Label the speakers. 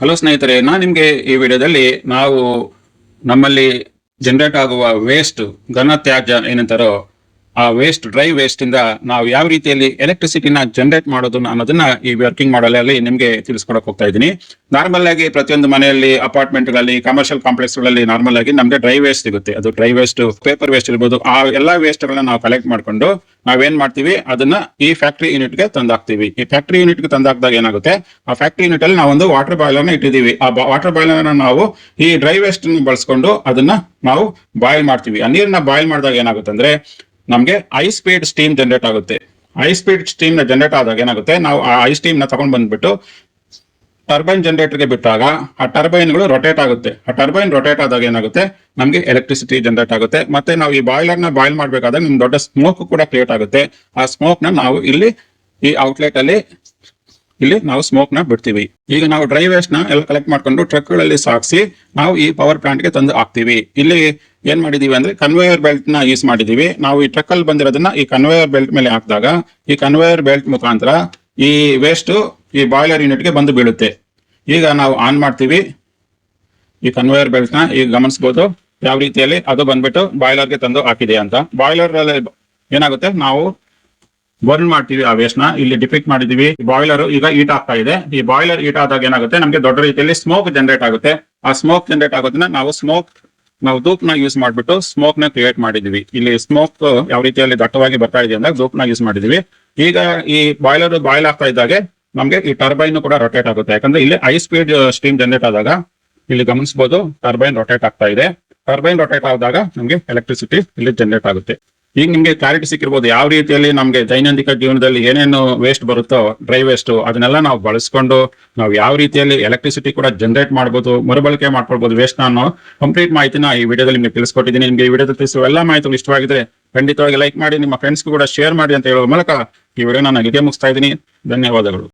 Speaker 1: Hello ಸ್ನೇಹಿತರೆ ನಾನು ನಿಮಗೆ ಈ ವಿಡಿಯೋದಲ್ಲಿ ನಾವು ನಮ್ಮಲ್ಲಿ ಜನರೇಟ್ ಆಗುವ ವೇಸ್ಟ್ ಘನ ತ್ಯಾಜ್ಯ ಏನಂತಾರೋ ಆ ವೇಸ್ಟ್ ಡ್ರೈ ವೇಸ್ಟ್ ಇಂದ ನಾವು ಯಾವ ರೀತಿಯಲ್ಲಿ ಎಲೆಕ್ಟ್ರಿಸಿಟಿನ ಜನರೇಟ್ ಮಾಡೋದು ಅನ್ನೋದನ್ನ ಈ ವರ್ಕಿಂಗ್ ಮಾಡಲಲ್ಲಿ ನಿಮ್ಗೆ ತಿಳಿಸ್ಕೊಡಕ್ ಹೋಗ್ತಾ ಇದ್ದೀನಿ. ನಾರ್ಮಲ್ ಆಗಿ ಪ್ರತಿಯೊಂದು ಮನೆಯಲ್ಲಿ ಅಪಾರ್ಟ್ಮೆಂಟ್ಗಳಲ್ಲಿ ಕಮರ್ಷಿಯಲ್ ಕಾಂಪ್ಲೆಕ್ಸ್ಗಳಲ್ಲಿ ನಾರ್ಮಲ್ ಆಗಿ ನಮ್ಗೆ ಡ್ರೈ ವೇಸ್ಟ್ ಸಿಗುತ್ತೆ. ಅದು ಡ್ರೈ ವೇಸ್ಟ್ ಪೇಪರ್ ವೇಸ್ಟ್ ಇರ್ಬೋದು, ಆ ಎಲ್ಲಾ ವೇಸ್ಟ್ ಗಳನ್ನ ನಾವು ಕಲೆಕ್ಟ್ ಮಾಡ್ಕೊಂಡು ನಾವೇನ್ ಮಾಡ್ತೀವಿ? ಅದನ್ನ ಈ ಫ್ಯಾಕ್ಟರಿ ಯೂನಿಟ್ಗೆ ತಂದಾಕ್ತಿವಿ. ಈ ಫ್ಯಾಕ್ಟರಿ ಯೂನಿಟ್ಗೆ ತಂದಾಕ್ದಾಗ ಏನಾಗುತ್ತೆ? ಆ ಫ್ಯಾಕ್ಟರಿ ಯೂನಿಟ್ ಅಲ್ಲಿ ನಾವೊಂದು ವಾಟರ್ ಬಾಯ್ಲರ್ನ ಇಟ್ಟಿದೀವಿ ಆ ವಾಟರ್ ಬಾಯ್ಲರ್ ನಾವು ಈ ಡ್ರೈ ವೇಸ್ಟ್ ಬಳಸ್ಕೊಂಡು ಅದನ್ನ ನಾವು ಬಾಯ್ಲ್ ಮಾಡ್ತೀವಿ. ಆ ನೀರನ್ನ ಬಾಯ್ಲ್ ಮಾಡಿದಾಗ ಏನಾಗುತ್ತೆ ಅಂದ್ರೆ ನಮಗೆ ಐ ಸ್ಪೀಡ್ ಸ್ಟೀಮ್ ಜನರೇಟ್ ಆಗುತ್ತೆ. ಐ ಸ್ಪೀಡ್ ಸ್ಟೀಮ್ನ ಜನರೇಟ್ ಆದಾಗ ಏನಾಗುತ್ತೆ? ನಾವು ಆ ಐ ಸ್ಟೀಮ್ನ ತಗೊಂಡ್ ಬಂದ್ಬಿಟ್ಟು ಟರ್ಬೈನ್ ಜನರೇಟರ್ಗೆ ಬಿಟ್ಟಾಗ ಆ ಟರ್ಬೈನ್ಗಳು ರೊಟೇಟ್ ಆಗುತ್ತೆ. ಆ ಟರ್ಬೈನ್ ರೊಟೇಟ್ ಆದಾಗ ಏನಾಗುತ್ತೆ? ನಮಗೆ ಎಲೆಕ್ಟ್ರಿಸಿಟಿ ಜನರೇಟ್ ಆಗುತ್ತೆ. ಮತ್ತೆ ನಾವು ಈ ಬಾಯ್ಲರ್ನ ಬಾಯ್ಲ್ ಮಾಡ್ಬೇಕಾದ್ರೆ ನಿಮ್ ದೊಡ್ಡ ಸ್ಮೋಕ್ ಕೂಡ ಕ್ರಿಯೇಟ್ ಆಗುತ್ತೆ. ಆ ಸ್ಮೋಕ್ನ ನಾವು ಇಲ್ಲಿ ಈ ಔಟ್ಲೆಟ್ ಅಲ್ಲಿ ಇಲ್ಲಿ ನಾವು ಸ್ಮೋಕ್ನ ಬಿಡ್ತೀವಿ. ಈಗ ನಾವು ಡ್ರೈ ವೇಸ್ಟ್ನ ಎಲ್ಲ ಕಲೆಕ್ಟ್ ಮಾಡ್ಕೊಂಡು ಟ್ರಕ್ಗಳಲ್ಲಿ ಸಾಗಿಸಿ ನಾವು ಈ ಪವರ್ ಪ್ಲಾಂಟ್ಗೆ ತಂದು ಹಾಕ್ತಿವಿ. ಇಲ್ಲಿ ಏನ್ ಮಾಡಿದೀವಿ ಅಂದ್ರೆ ಕನ್ವೇಯರ್ ಬೆಲ್ಟ್ನ ಯೂಸ್ ಮಾಡಿದೀವಿ. ನಾವು ಈ ಟ್ರಕ್ ಅಲ್ಲಿ ಬಂದಿರೋದನ್ನ ಈ ಕನ್ವೇಯರ್ ಬೆಲ್ಟ್ ಮೇಲೆ ಹಾಕಿದಾಗ ಈ ಕನ್ವೇಯರ್ ಬೆಲ್ಟ್ ಮುಖಾಂತರ ಈ ವೇಸ್ಟ್ ಈ ಬಾಯ್ಲರ್ ಯೂನಿಟ್ಗೆ ಬಂದು ಬೀಳುತ್ತೆ. ಈಗ ನಾವು ಆನ್ ಮಾಡ್ತೀವಿ. ಈ ಕನ್ವೇಯರ್ ಬೆಲ್ಟ್ನ ಈಗ ಗಮನಿಸಬಹುದು ಯಾವ ರೀತಿಯಲ್ಲಿ ಅದು ಬಂದ್ಬಿಟ್ಟು ಬಾಯ್ಲರ್ಗೆ ತಂದು ಹಾಕಿದೆ ಅಂತ. ಬಾಯ್ಲರ್ ಅಲ್ಲಿ ಏನಾಗುತ್ತೆ? ನಾವು ಬರ್ನ್ ಮಾಡ್ತೀವಿ ಆ ವೇಸ್ಟ್ನ. ಇಲ್ಲಿ ಡಿಪಿಕ್ಟ್ ಮಾಡಿದೀವಿ. ಬಾಯ್ಲರ್ ಈಗ ಹೀಟ್ ಆಗ್ತಾ ಇದೆ. ಈ ಬಾಯ್ಲರ್ ಹೀಟ್ ಆದಾಗ ಏನಾಗುತ್ತೆ? ನಮಗೆ ದೊಡ್ಡ ರೀತಿಯಲ್ಲಿ ಸ್ಮೋಕ್ ಜನರೇಟ್ ಆಗುತ್ತೆ. ಆ ಸ್ಮೋಕ್ ಜನರೇಟ್ ಆಗೋದನ್ನ ನಾವು ಸ್ಮೋಕ್ ನಾವು ಧೂಪ್ನ ಯೂಸ್ ಮಾಡ್ಬಿಟ್ಟು ಸ್ಮೋಕ್ನ ಕ್ರಿಯೇಟ್ ಮಾಡಿದೀವಿ. ಇಲ್ಲಿ ಸ್ಮೋಕ್ ಯಾವ ರೀತಿಯಲ್ಲಿ ದಟ್ಟವಾಗಿ ಬರ್ತಾ ಇದೆ ಅಂದಾಗ ಧೂಪ್ನ ಯೂಸ್ ಮಾಡಿದೀವಿ. ಈಗ ಈ ಬಾಯ್ಲರ್ ಬಾಯ್ಲ್ ಆಗ್ತಾ ಇದ್ದಾಗೆ ನಮಗೆ ಈ ಟರ್ಬೈನ್ ಕೂಡ ರೊಟೇಟ್ ಆಗುತ್ತೆ. ಯಾಕಂದ್ರೆ ಇಲ್ಲಿ ಹೈ ಸ್ಪೀಡ್ ಸ್ಟೀಮ್ ಜನರೇಟ್ ಆದಾಗ ಇಲ್ಲಿ ಗಮನಿಸಬಹುದು ಟರ್ಬೈನ್ ರೊಟೇಟ್ ಆಗ್ತಾ ಇದೆ. ಟರ್ಬೈನ್ ರೊಟೇಟ್ ಆದಾಗ ನಮಗೆ ಎಲೆಕ್ಟ್ರಿಸಿಟಿ ಇಲ್ಲಿ ಜನರೇಟ್ ಆಗುತ್ತೆ. ಈಗ ನಿಮ್ಗೆ ಕ್ಲಾರಿಟಿ ಸಿಕ್ಕಿರ್ಬೋದು. ಯಾವ ರೀತಿಯಲ್ಲಿ ನಮ್ಗೆ ದೈನಂದಿಕ ಜೀವನದಲ್ಲಿ ಏನೇನು ವೇಸ್ಟ್ ಬರುತ್ತೋ ಡ್ರೈ ವೇಸ್ಟ್ ಅದನ್ನೆಲ್ಲ ನಾವು ಬಳಸ್ಕೊಂಡು ನಾವು ಯಾವ ರೀತಿಯಲ್ಲಿ ಎಲೆಕ್ಟ್ರಿಸಿಟಿ ಕೂಡ ಜನರೇಟ್ ಮಾಡ್ಬೋದು, ಮರುಬಳಕೆ ಮಾಡ್ಕೊಳ್ಬಹುದು ವೇಸ್ಟ್ ನಾನು ಕಂಪ್ಲೀಟ್ ಮಾಹಿತಿನ ಈ ವಿಡಿಯೋದಲ್ಲಿ ನಿಮ್ಗೆ ತಿಳಿಸ್ಕೊಟ್ಟಿದ್ದೀನಿ. ನಿಮಗೆ ಈ ವಿಡಿಯೋದಲ್ಲಿ ತಿಳಿಸುವ ಎಲ್ಲ ಮಾಹಿತಿಗಳು ಇಷ್ಟವಾಗಿದ್ರೆ ಖಂಡಿತವಾಗಿ ಲೈಕ್ ಮಾಡಿ, ನಿಮ್ಮ ಫ್ರೆಂಡ್ಸ್ಗೂ ಕೂಡ ಶೇರ್ ಮಾಡಿ ಅಂತ ಹೇಳುವ ಮೂಲಕ ಈ ವಿಡಿಯೋ ನಾನು ಇಲ್ಲಿಗೆ ಮುಗಿಸ್ತಾ ಇದ್ದೀನಿ. ಧನ್ಯವಾದಗಳು.